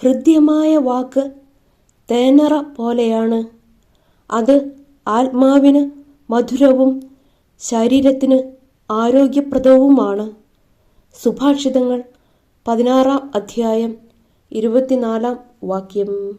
ഹൃദ്യമായ വാക്ക് തേനറ പോലെയാണ്. അത് ആത്മാവിന് മധുരവും ശരീരത്തിന് ആരോഗ്യപ്രദവുമാണ്. സുഭാഷിതങ്ങൾ പതിനാറാം അധ്യായം ഇരുപത്തിനാലാം വാക്യം.